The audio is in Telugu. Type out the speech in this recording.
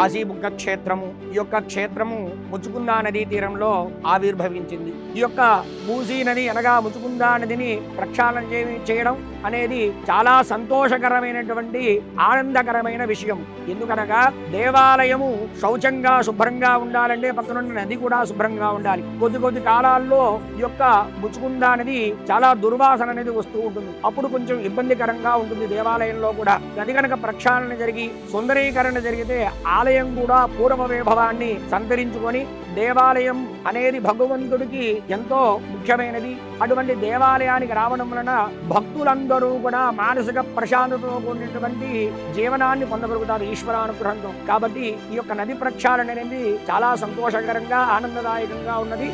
కాశీబుగ్గ క్షేత్రము ఈ యొక్క క్షేత్రము ముచుకుందా నదీ తీరంలో ఆవిర్భవించింది. ఈ యొక్క మూసీ నది అనగా ముచుకుందా నదిని ప్రక్షాళన చేయడం అనేది చాలా సంతోషకరమైనటువంటి ఆనందకరమైన విషయం. ఎందుకనగా దేవాలయము శౌచంగా శుభ్రంగా ఉండాలంటే పక్కనున్న నది కూడా శుభ్రంగా ఉండాలి. కొద్ది కొద్ది కాలాల్లో ఈ యొక్క ముచుకుందా నది చాలా దుర్వాసన అనేది వస్తూ ఉంటుంది. అప్పుడు కొంచెం ఇబ్బందికరంగా ఉంటుంది దేవాలయంలో కూడా. నది కనుక ప్రక్షాళన జరిగి సుందరీకరణ జరిగితే ఆలయం కూడా పూర్వవైభవాన్ని సంతరించుకొని దేవాలయం అనేది భగవంతుడికి ఎంతో ముఖ్యమైనది. అటువంటి దేవాలయానికి రావడం వలన భక్తులందరూ కూడా మానసిక ప్రశాంతతో కూడినటువంటి జీవనాన్ని పొందగలుగుతారు ఈశ్వరానుగ్రహంతో. కాబట్టి ఈ యొక్క నది ప్రక్షాళన అనేది చాలా సంతోషకరంగా ఆనందదాయకంగా ఉన్నది.